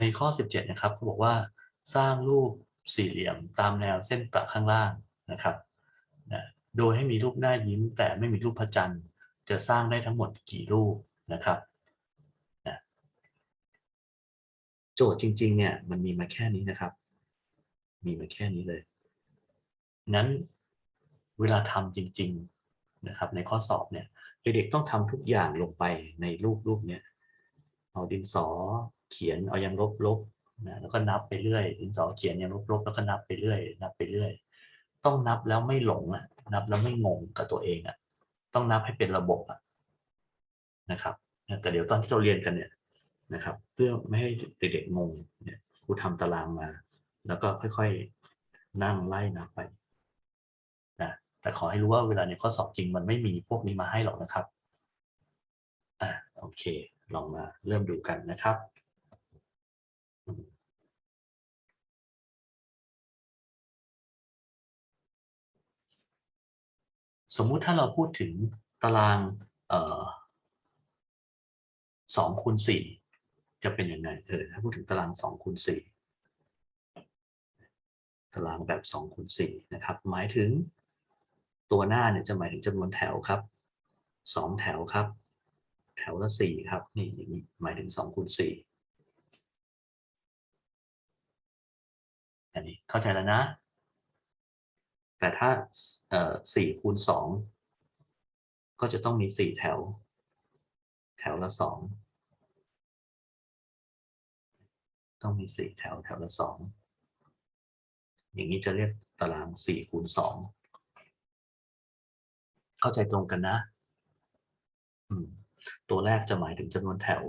ในข้อ 17 นะครับเขาบอกว่าสร้างรูปสี่เหลี่ยมตามแนวเส้นประข้างล่างนะครับนะโดยให้มีรูปหน้ายิ้มแต่ไม่มีรูปพระจันทร์ จะสร้างได้ทั้งหมดกี่รูปนะครับนะโจทย์จริง ๆ เนี่ยมันมีมาแค่นี้นะครับ มีมาแค่นี้เลย งั้นเวลาทำจริง ๆ นะครับ ในข้อสอบเนี่ยเด็กๆต้องทำทุกอย่างลงไปในรูปรูปเนี้ยเอาดินสอ เขียนเอายังลบๆนะแล้วก็นับไปเรื่อยดินสอเขียนยังลบๆแล้วก็นับไปเรื่อย นับไปเรื่อย ต้องนับแล้วไม่หลงอะ นับแล้วไม่งงกับตัวเองอะ ต้องนับให้เป็นระบบอะนะครับแต่เดี๋ยวตอนที่เราเรียนกันเนี่ยนะครับ เพื่อไม่ให้เด็กๆงงเนี่ยครูทำตารางมา แล้วก็ค่อยๆนั่งไล่นับไปนะแต่ขอให้รู้ว่าเวลาในข้อสอบจริงมันไม่มีพวกนี้มาให้หรอกนะครับอ่าโอเค ลองมาเริ่มดูกันนะครับ มมุติถ้าเราพูดถึงตารางสองคูณสี่จะเป็นยังไงเออถ้าพูดถึงตารางสองคูณสี่ตารางแบบสองคูณสี่นะครับ หมายถึงตัวหน้าเนี่ยจะหมายถึงจำนวนแถวครับสองแถวครับ แถวละสี่ครับนี่อย่างนี้หมายถึงสองคูณสี่อันนี้เข้าใจแล้วนะ แต่ถ้าเอ่อสี่คูณสองก็จะต้องมีสี่แถว แถวละสองต้องมีสี่แถวแถวละสองอย่างนี้จะเรียกตารางสี่คูณสองเข้าใจตรงกันนะ ตัวแรกจะหมายถึงจำนวนแถว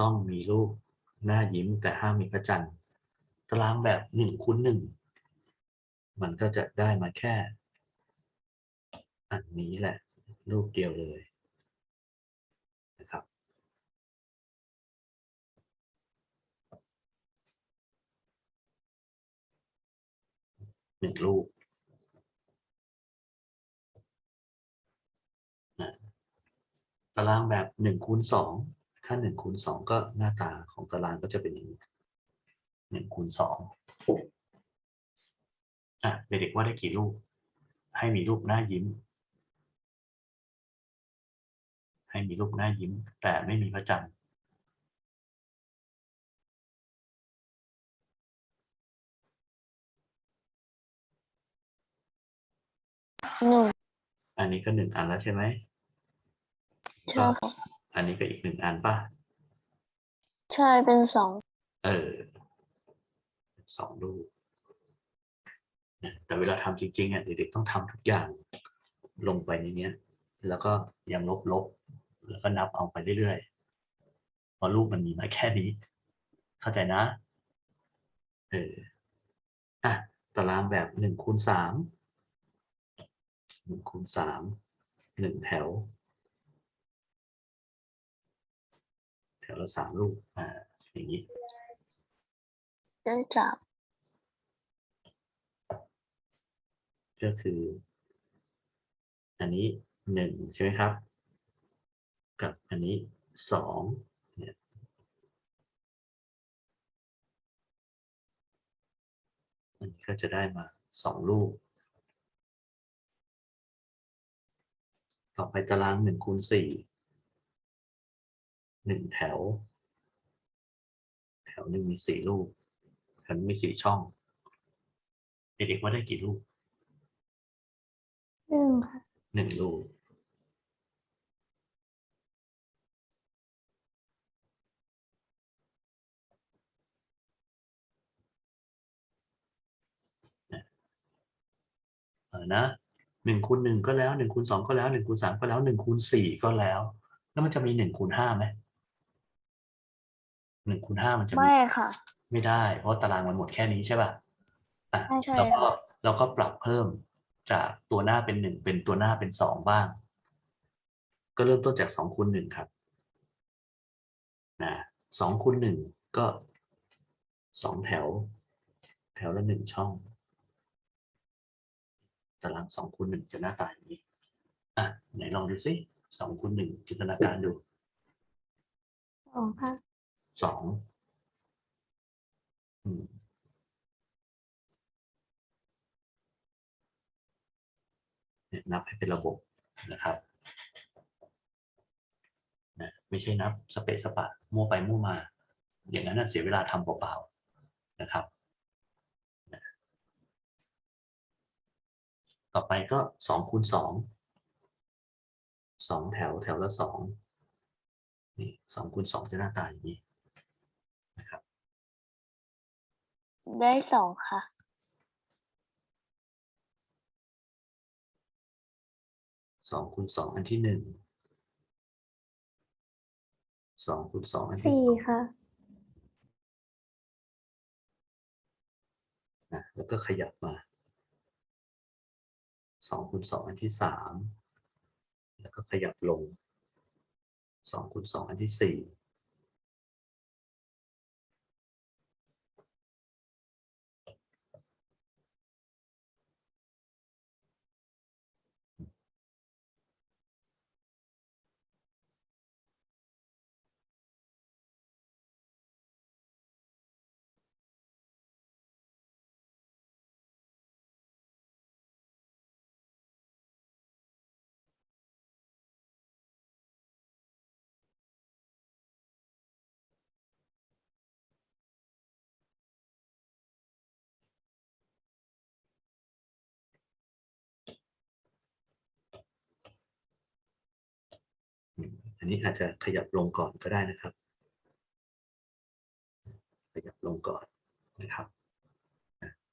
ต้องมีรูปหน้ายิ้มแต่ห้ามมีพระจันทร์ ตารางแบบหนึ่งคูณหนึ่งมันก็จะได้มาแค่ อันนี้แหละ รูปเดียวเลยนะครับ หนึ่งรูปตารางแบบหนึ่งคูณสอง ถ้าหนึ่งคูณสองก็หน้าตาของตารางก็จะเป็นอย่างนี้หนึ่งคูณสองอะเด็กๆว่าได้กี่รูป ให้มีรูปหน้ายิ้ม ให้มีรูปหน้ายิ้ม แต่ไม่มีพระจันทร์หนึ่งอันนี้ก็หนึ่งอันแล้วใช่ไหมใช่ค่ะ อันนี้ก็อีกหนึ่งอันป่ะ ใช่เป็นสองเออสองรูปนะแต่เวลาทำจริงๆอะเด็กๆต้องทำทุกอย่างลงไปในเนี้ยแล้วก็ยังลบๆ แล้วก็นับเอาไปเรื่อยๆเพราะรูปมันมีมาแค่นี้ เข้าใจนะ เอออะตารางแบบหนึ่งคูณสามหนึ่งคูณสามหนึ่งแถว ถวละสามรูปอ่าอย่างนี้ได้สามก็คือ อันนี้หนึ่งใช่ไหมครับ กับอันนี้สองเนี่ยอันนี้ก็จะได้มาสองรูปต่อไปตารางหนึ่งคูณสี่ หนึ่งแถว แถวหนึ่งมีสี่รูปแถวหนึงมีสี่ช่อง เด็กๆว่าได้กี่รูปหนึ่งค่ะหนึ่งรูปนะเออนะหนึ่งคูณหนึ่งก็แล้วหนึ่งคูณสองก็แล้วหนึ่งคูณสามก็แล้วหนึ่งคูณสี่ก็แล้ว แล้วมันจะมีหนึ่งคูณห้าไหม หนึ่งคูณห้ามันจะมีไม่ค่ะ ไม่ได้ เพราะตารางมันหมดแค่นี้ใช่ป่ะอะใช่ใช่เราก็ค่ะเราก็ปรับเพิ่มจากตัวหน้าเป็นหนึ่งเป็นตัวหน้าเป็นสองบ้าง ก็เริ่มต้นจากสองคูณหนึ่งครับนะสองคูณหนึ่งก็สองแถว แถวละหนึ่งช่อง ตารางสองคูณหนึ่งจะหน้าตาอย่างนี้อะไหนลองดูสิสองคูณหนึ่งจินตนาการดูสองค่ะ สองอืมเนี่ยนับให้เป็นระบบนะครับนะไม่ใช่นับสเปะสปะมั่วไปมั่วมา อย่างนั้นนะเสียเวลาทำเปล่าๆนะครับนะต่อไปก็สองคูณสองสองแถวแถวละสองนี่สองคูณสองจะหน้าตาอย่างนี้ ได้สองค่ะ สองคูณสองอันที่หนึ่งสองคูณสองอันที่สี่สองค่ะ นะแล้วก็ขยับมาสองคูณสองอันที่สามแล้วก็ขยับลงสองคูณสองอันที่สี่ นนี้อาจจะขยับลงก่อนก็ได้นะครับ ขยับลงก่อนนะครับ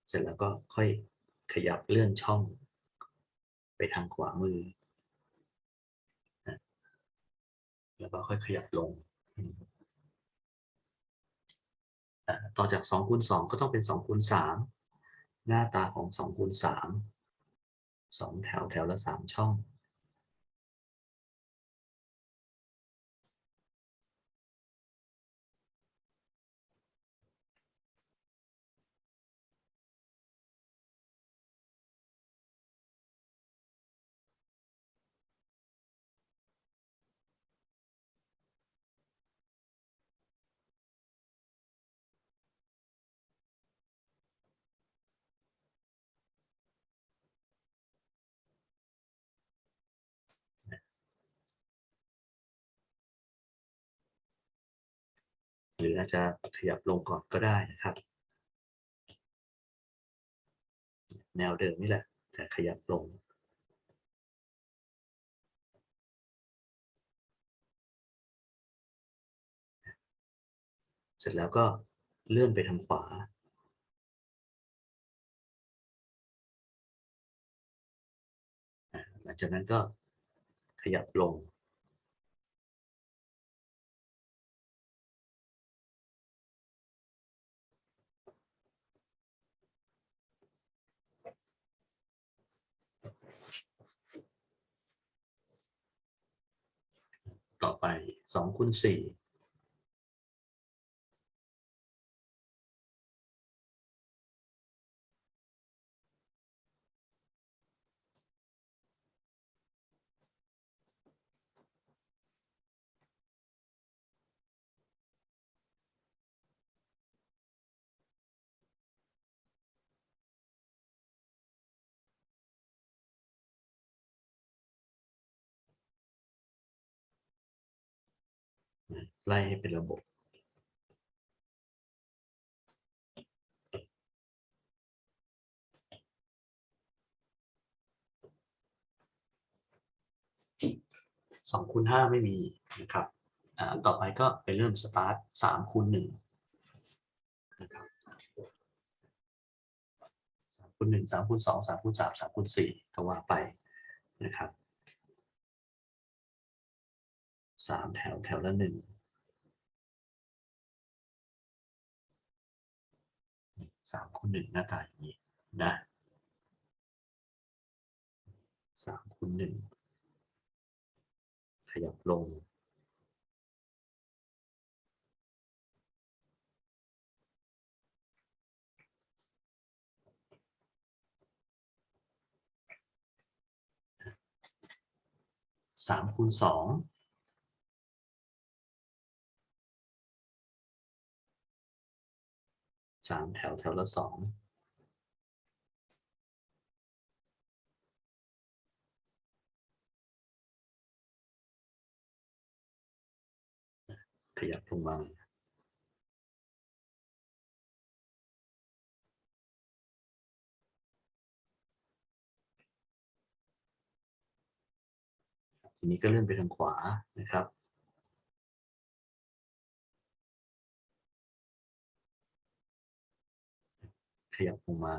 เสร็จแล้วก็ค่อยขยับเลื่อนช่อง ไปทางขวามือ แล้วก็ค่อยขยับลง ต่อจากสองคูณสองก็ต้องเป็นสองคูณสามหน้าตาของสองคูณสามสองแถวแถวละสามช่อง รืออาจจะขยับลงก่อนก็ได้นะครับ แนวเดิมนี่แหละ แต่ขยับลงเสร็จแล้วก็เลื่อนไปทางขวา หลังจากนั้นก็ขยับลง ต่อไป2คูณ4 ไล่ให้เป็นระบบ สองคูณห้าไม่มีนะครับอ่าต่อไปก็ไปเริ่มสตาร์ทสามคูณหนึ่งนะครับสามคูณหนึ่งสามคูณสองสามคูณสามสามคูณสี่ก็ว่าไปนะครับ สามแถวแถวละหนึ่งสามคูณหนึ่งหน้าตาอย่างนี้นะสามคูณหนึ่งขยับลงสามคูณสอง สามแถวแถวละสองขยับลงมาทีนี้ก็เลื่อนไปทางขวานะครับ ขยับลงมา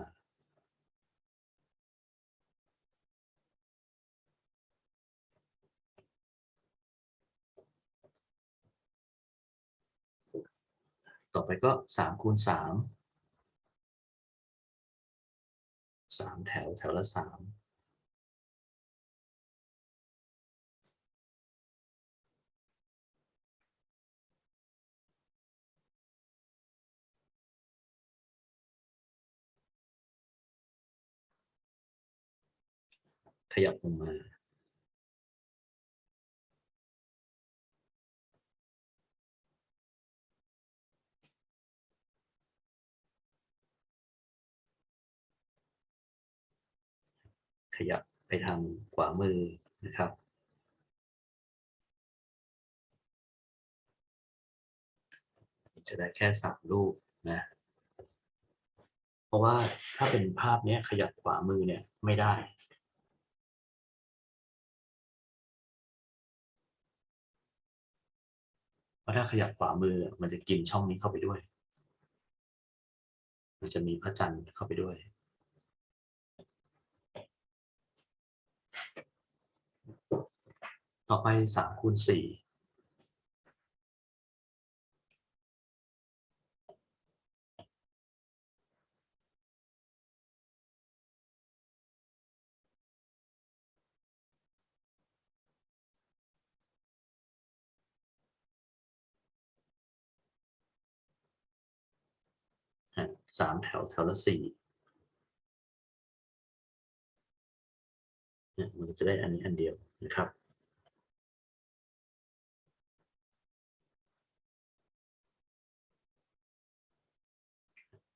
ต่อไปก็สามคูณสามสามแถวแถวละสาม ขยับลงมาขยับไปทางขวามือนะครับ จะได้แค่สามรูปนะ เพราะว่าถ้าเป็นภาพนี้ขยับขวามือเนี่ยไม่ได้ ราะถ้าขยับขวามือมันจะกินช่องนี้เข้าไปด้วย มันจะมีพระจันทร์เข้าไปด้วย ต่อไปสามคูณสี่ สามแถวแถวละสี่เนี่ยมันจะได้อันนี้อันเดียวนะครับ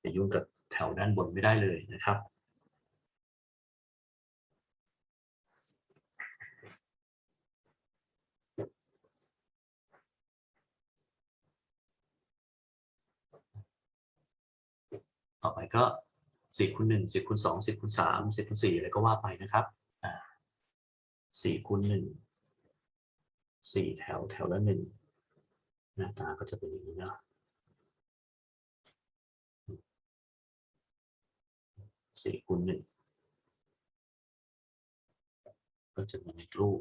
ไปยุ่งกับแถวด้านบนไม่ได้เลยนะครับ ต่อไป ก็สี่คูณหนึ่งสี่คูณสองสี่คูณสามสี่คูณสี่อะไรก็ว่าไปนะครับสี่คูณหนึ่งสี่แถวแถวละหนึ่งหน้าตาก็จะเป็นอย่างนี้เนาะสี่คูณหนึ่งก็จะมีรูป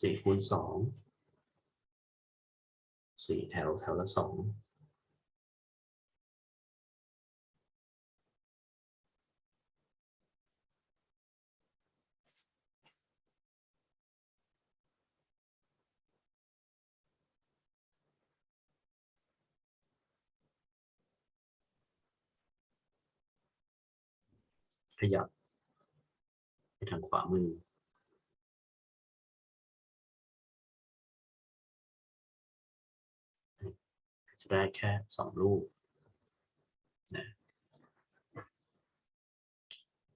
สี่คูณสองสี่แถวแถวละสอง ขยับไปทางขวามือ จะได้แค่สองรูปนะ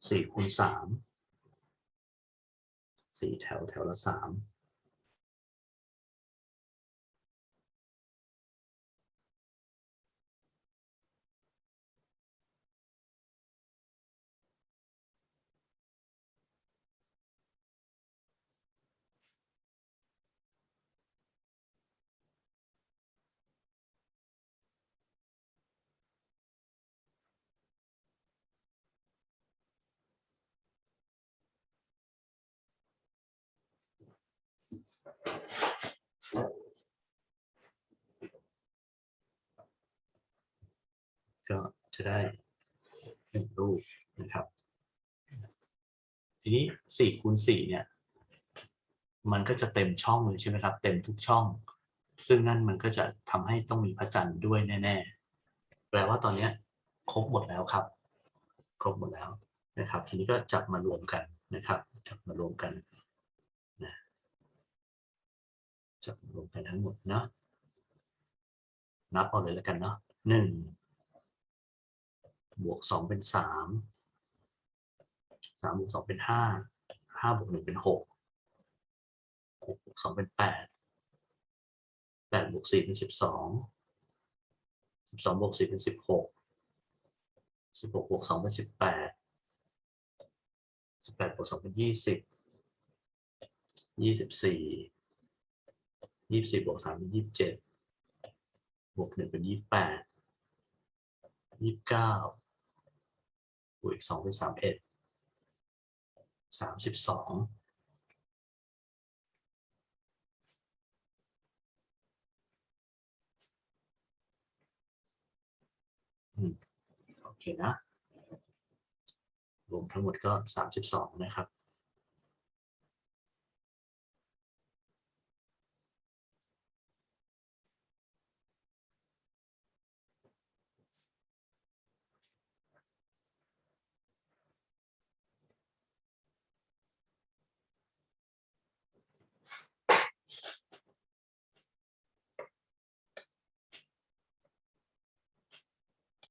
สี่คูณสามสี่แถวแถวละสาม ก็จะได้หนึ่งรูปนะครับ ทีนี้สี่คูณสี่เนี่ย มันก็จะเต็มช่องเลยใช่ไหมครับ เต็มทุกช่อง ซึ่งนั่นมันก็จะทำให้ต้องมีพระจันทร์ด้วยแน่ ๆ แปลว่าตอนเนี้ยครบหมดแล้วครับ ครบหมดแล้วนะครับ ทีนี้ก็จับมารวมกันนะครับ จับมารวมกันนะ จับมารวมกันทั้งหมดเนาะนับเอาเลยแล้วกันเนาะหนึ่งบวกสองเป็นสามสามบวกสองเป็นห้าห้าบวกหนึ่งเป็นหกหกบวกสองเป็นแปดแปดบวกสี่เป็นสิบสองสิบสองบวกสี่เป็นสิบหกสิบหกบวกสองเป็นสิบแปดสิบแปดบวกสองเป็นยี่สิบยี่สิบสี่ ยี่สิบบวกสามเป็นยี่สิบเจ็ดบวกหนึ่งเป็นยี่สิบแปดยี่สิบเก้าบวกอีกสองเป็นสามเอ็ดสามสิบสองอืมโอเคนะ รวมทั้งหมดก็สามสิบสองนะครับ